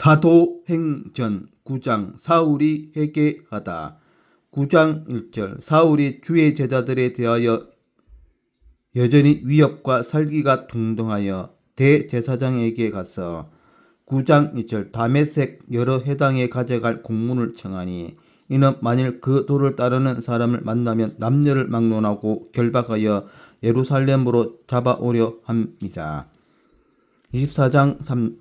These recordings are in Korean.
사도행전 9장 사울이 회개하다 9장 1절 사울이 주의 제자들에 대하여 여전히 위협과 살기가 동동하여 대제사장에게 가서 9장 2절 다메색 여러 해당에 가져갈 공문을 청하니 이는 만일 그 도를 따르는 사람을 만나면 남녀를 막론하고 결박하여 예루살렘으로 잡아오려 합니다. 24장 3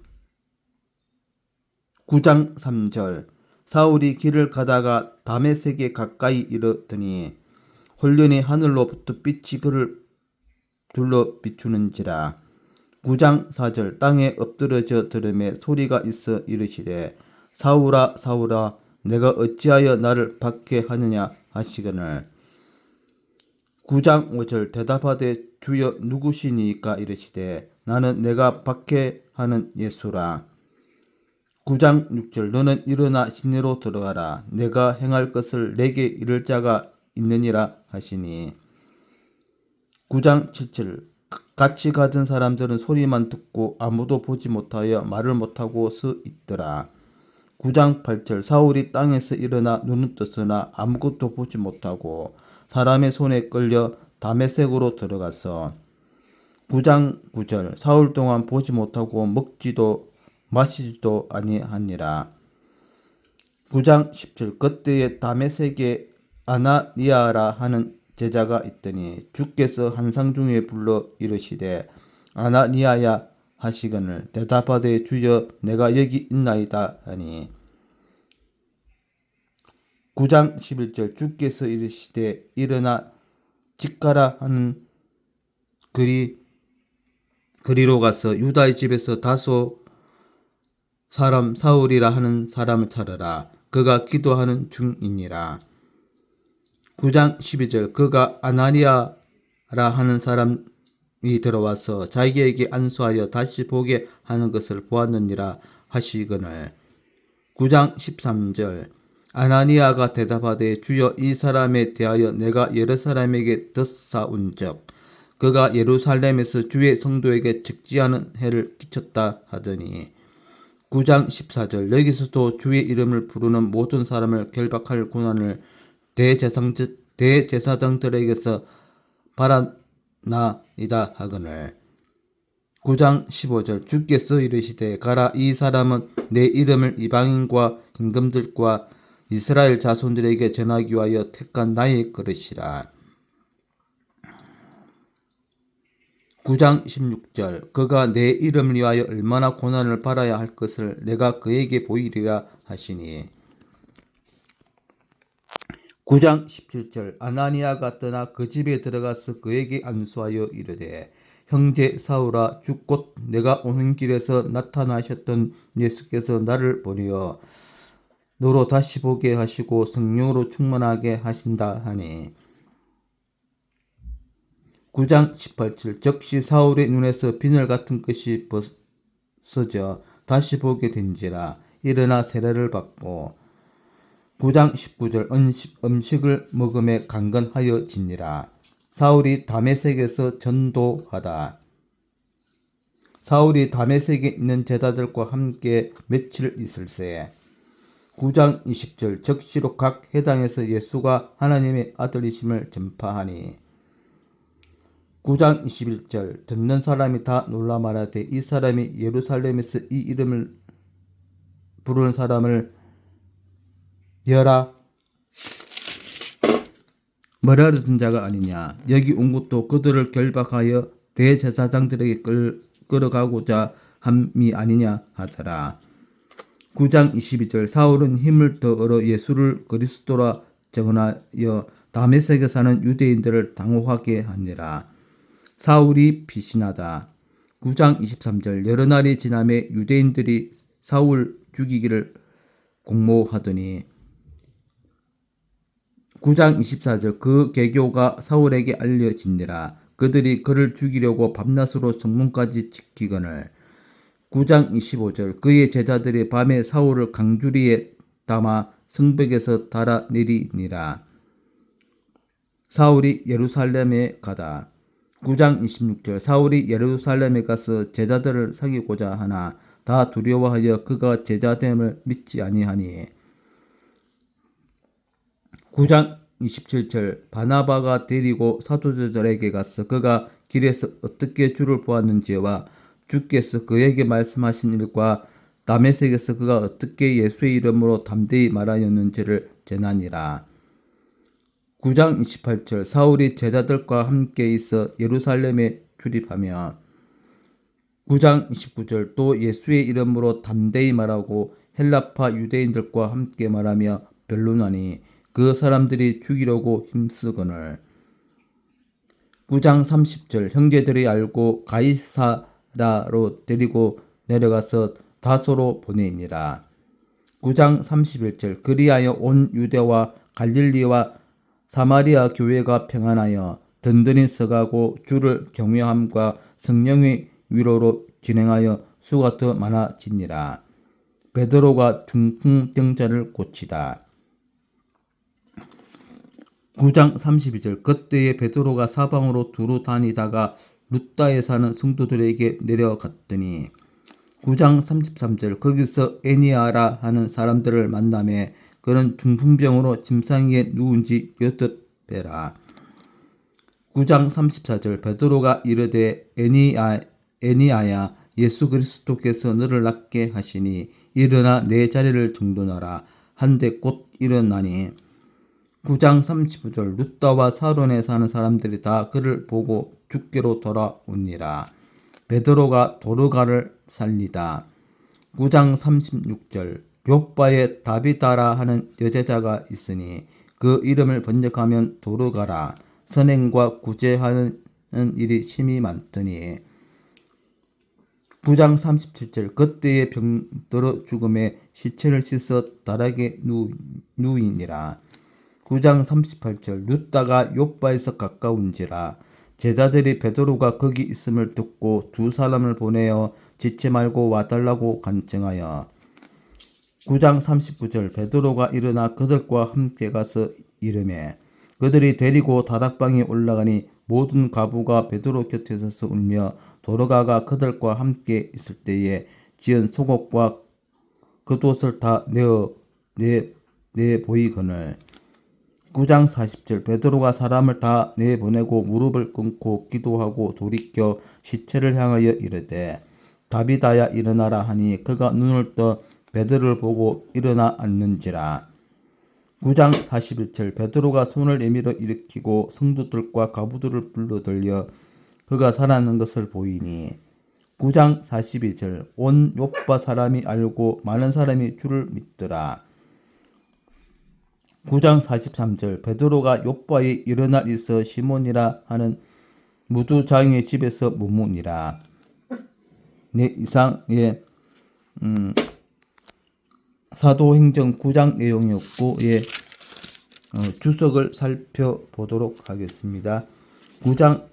9장 3절 사울이 길을 가다가 다메섹에 가까이 이르더니 홀련히 하늘로부터 빛이 그를 둘러 비추는지라. 9장 4절 땅에 엎드러져 들음에 소리가 있어 이르시되 사울아 사울아 내가 어찌하여 나를 박해하느냐 하시거늘. 9장 5절 대답하되 주여 누구시니까 이르시되 나는 내가 박해하는 예수라 9장 6절 너는 일어나 시내로 들어가라. 내가 행할 것을 내게 이를 자가 있느니라 하시니. 9장 7절 같이 가던 사람들은 소리만 듣고 아무도 보지 못하여 말을 못하고 서 있더라. 9장 8절 사울이 땅에서 일어나 눈은 떴으나 아무것도 보지 못하고 사람의 손에 끌려 담에색으로 들어가서. 9장 9절 사울 동안 보지 못하고 먹지도 마시지도 아니하니라. 9장 10절 그때에 담에색에 아나니아라 하는 제자가 있더니 주께서 한상 중에 불러 이르시되 아나니아야 하시거늘 대답하되 주여 내가 여기 있나이다 하니. 9장 11절 주께서 이르시되 일어나 직가라 하는 그리 그리로 가서 유다의 집에서 다소 사람 사울이라 하는 사람을 찾으라. 그가 기도하는 중이니라. 9장 12절 그가 아나니아라 하는 사람이 들어와서 자기에게 안수하여 다시 보게 하는 것을 보았느니라 하시거늘. 9장 13절 아나니아가 대답하되 주여 이 사람에 대하여 내가 여러 사람에게 덧사온 적 그가 예루살렘에서 주의 성도에게 즉지하는 해를 끼쳤다 하더니 9장 14절 여기서도 주의 이름을 부르는 모든 사람을 결박할 고난을 대제상, 대제사장들에게서 바라나이다 하거늘. 9장 15절 주께서 이르시되 가라 이 사람은 내 이름을 이방인과 임금들과 이스라엘 자손들에게 전하기 위하여 택한 나의 그릇이라 9장 16절 그가 내 이름을 위하여 얼마나 고난을 받아야 할 것을 내가 그에게 보이리라 하시니. 9장 17절 아나니아가 떠나 그 집에 들어가서 그에게 안수하여 이르되 형제 사울아 주곧 내가 오는 길에서 나타나셨던 예수께서 나를 보내어 너로 다시 보게 하시고 성령으로 충만하게 하신다 하니 9장 18절 즉시 사울의 눈에서 비늘 같은 것이 벗어져 다시 보게 된지라. 일어나 세례를 받고 9장 19절 음식, 음식을 먹음에 강건하여 지니라. 사울이 다메섹에서 전도하다. 사울이 다메섹에 있는 제자들과 함께 며칠 있을세. 9장 20절 적시로 각 해당에서 예수가 하나님의 아들이심을 전파하니 9장 21절 듣는 사람이 다 놀라 말하되 이 사람이 예루살렘에서 이 이름을 부르는 사람을 여라 머리를 든 자가 아니냐. 여기 온 것도 그들을 결박하여 대제사장들에게 끌, 끌어가고자 함이 아니냐 하더라. 9장 22절 사울은 힘을 더 얻어 예수를 그리스도라 정하여 다메섹에 사는 유대인들을 당혹하게 하니라 사울이 피신하다. 9장 23절 여러 날이 지남에 유대인들이 사울 죽이기를 공모하더니. 9장 24절 그 개교가 사울에게 알려진니라. 그들이 그를 죽이려고 밤낮으로 성문까지 지키거늘. 9장 25절 그의 제자들이 밤에 사울을 강주리에 담아 성벽에서 달아내리니라. 사울이 예루살렘에 가다 9장 26절 사울이 예루살렘에 가서 제자들을 사귀고자 하나 다 두려워하여 그가 제자됨을 믿지 아니하니 9장 27절 바나바가 데리고 사도들에게 가서 그가 길에서 어떻게 주를 보았는지와 주께서 그에게 말씀하신 일과 다메섹에서 그가 어떻게 예수의 이름으로 담대히 말하였는지를 전하니라. 9장 28절 사울이 제자들과 함께 있어 예루살렘에 출입하며 9장 29절 또 예수의 이름으로 담대히 말하고 헬라파 유대인들과 함께 말하며 변론하니 그 사람들이 죽이려고 힘쓰거늘. 9장 30절 형제들이 알고 가이사라로 데리고 내려가서 다소로 보내니라. 9장 31절 그리하여 온 유대와 갈릴리와 사마리아 교회가 평안하여 든든히 서가고 주를 경외함과 성령의 위로로 진행하여 수가 더 많아지니라. 베드로가 중풍병자를 고치다. 9장 32절 그때에 베드로가 사방으로 두루 다니다가 루따에 사는 성도들에게 내려갔더니 9장 33절 거기서 애니아라 하는 사람들을 만남에 그는 중풍병으로 짐상에 누운 지 여덟 배라. 9장 34절 베드로가 이르되 애니아, 애니아야 예수 그리스도께서 너를 낫게 하시니 일어나 내 자리를 정돈하라 한데 곧 일어나니 9장 39절 루따와 사론에 사는 사람들이 다 그를 보고 죽게로 돌아오니라. 베드로가 도르가를 살리다. 9장 36절 요바에 다비다라 하는 여제자가 있으니 그 이름을 번역하면 도르가라. 선행과 구제하는 일이 심히 많더니 9장 37절 그때의 병들어 죽음에 시체를 씻어 다락에 누, 누이니라. 9장 38절 루다가 요바에서 가까운지라 제자들이 베드로가 거기 있음을 듣고 두 사람을 보내어 지체 말고 와달라고 간청하여 9장 39절 베드로가 일어나 그들과 함께 가서 이름에 그들이 데리고 다락방에 올라가니 모든 가부가 베드로 곁에 서서 울며 도로가가 그들과 함께 있을 때에 지은 속옷과 겉옷을 다 내어 내, 내 보이거늘. 9장 40절 베드로가 사람을 다 내보내고 무릎을 꿇고 기도하고 돌이켜 시체를 향하여 이르되 다비다야 일어나라 하니 그가 눈을 떠 베드로를 보고 일어나 앉는지라. 9장 41절 베드로가 손을 내밀어 일으키고 성도들과 가부들을 불러들여 그가 살아있는 것을 보이니. 9장 42절 온 요파 사람이 알고 많은 사람이 주를 믿더라. 9장 43절 베드로가 요바에 일어날 있어 시몬이라 하는 무두장의 집에서 머무니라. 네 이상의 음, 사도행전 9장 내용이었고 예, 어, 주석을 살펴보도록 하겠습니다. 9장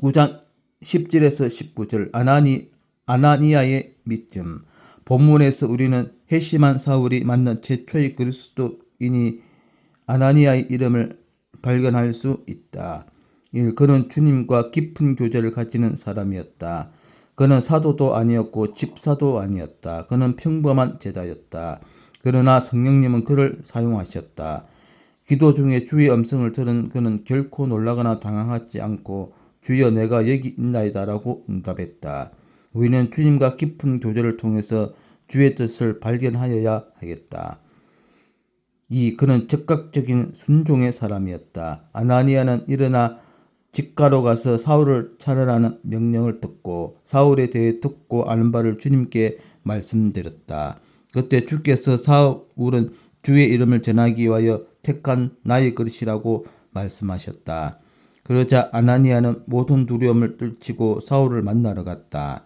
9장 10절에서 19절 아나니 아나니아의 믿음 본문에서 우리는 회심한 사울이 만난 최초의 그리스도인이 아나니아의 이름을 발견할 수 있다. 1. 그는 주님과 깊은 교제를 가지는 사람이었다. 그는 사도도 아니었고 집사도 아니었다. 그는 평범한 제자였다. 그러나 성령님은 그를 사용하셨다. 기도 중에 주의 음성을 들은 그는 결코 놀라거나 당황하지 않고 주여 내가 여기 있나이다라고 응답했다. 우리는 주님과 깊은 교제를 통해서 주의 뜻을 발견하여야 하겠다. 이 그는 즉각적인 순종의 사람이었다. 아나니아는 일어나 직가로 가서 사울을 차려라는 명령을 듣고 사울에 대해 듣고 아는 바를 주님께 말씀드렸다. 그때 주께서 사울은 주의 이름을 전하기 위하여 택한 나의 그릇이라고 말씀하셨다. 그러자 아나니아는 모든 두려움을 떨치고 사울을 만나러 갔다.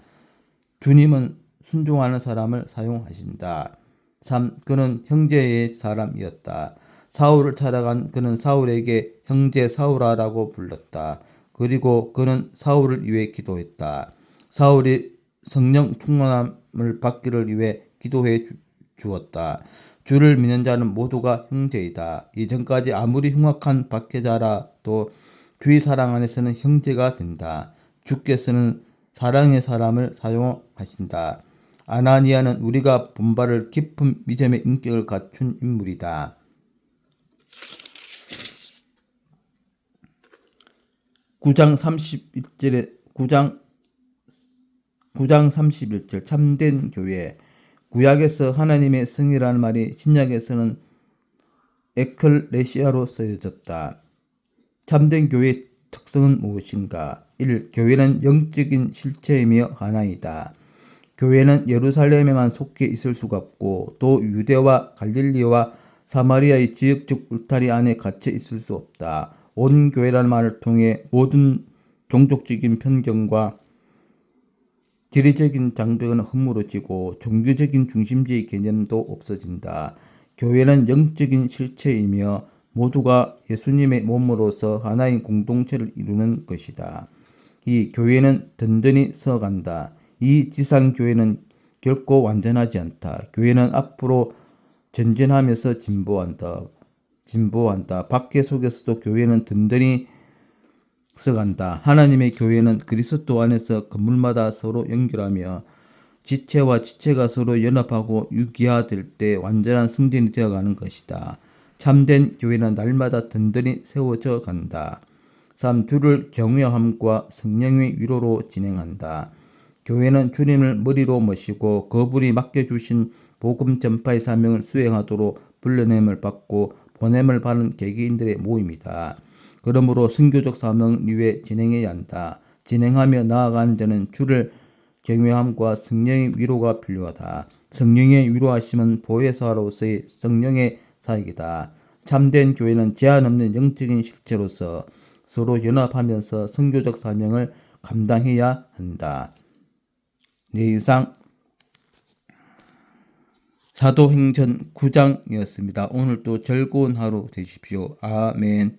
주님은 순종하는 사람을 사용하신다. 3. 그는 형제의 사람이었다. 사울을 찾아간 그는 사울에게 형제 사울아라고 불렀다. 그리고 그는 사울을 위해 기도했다. 사울이 성령 충만함을 받기를 위해 기도해 주었다. 주를 믿는 자는 모두가 형제이다. 이전까지 아무리 흉악한 박해자라도 주의 사랑 안에서는 형제가 된다. 주께서는 사랑의 사람을 사용하신다. 아나니아는 우리가 본받을 깊은 믿음의 인격을 갖춘 인물이다. 9장 31절에 9장 9장 31절 참된 교회 구약에서 하나님의 성이라는 말이 신약에서는 에클레시아로 쓰여졌다. 참된 교회의 특성은 무엇인가? 1. 교회는 영적인 실체이며 하나이다. 교회는 예루살렘에만 속해 있을 수가 없고 또 유대와 갈릴리와 사마리아의 지역적 울타리 안에 갇혀 있을 수 없다. 온 교회라는 말을 통해 모든 종족적인 편견과 지리적인 장벽은 허물어지고 종교적인 중심주의 개념도 없어진다. 교회는 영적인 실체이며 모두가 예수님의 몸으로서 하나의 공동체를 이루는 것이다. 이 교회는 든든히 서간다. 이 지상 교회는 결코 완전하지 않다. 교회는 앞으로 전진하면서 진보한다. 진보한다. 밖에 속에서도 교회는 든든히 써간다. 하나님의 교회는 그리스도 안에서 건물마다 서로 연결하며 지체와 지체가 서로 연합하고 유기화될 때 완전한 승진이 되어가는 것이다. 참된 교회는 날마다 든든히 세워져 간다. 3. 주를 경외함과 성령의 위로로 진행한다. 교회는 주님을 머리로 모시고 그분이 맡겨주신 복음 전파의 사명을 수행하도록 불러냄을 받고 보냄을 받는 개개인들의 모임이다. 그러므로 선교적 사명 위에 진행해야 한다. 진행하며 나아가는 자는 주를 경외함과 성령의 위로가 필요하다. 성령의 위로하심은 보혜사로서의 성령의 사역이다. 참된 교회는 제한 없는 영적인 실체로서 서로 연합하면서 선교적 사명을 감당해야 한다. 네, 이상 사도행전 9장이었습니다. 오늘도 즐거운 하루 되십시오. 아멘.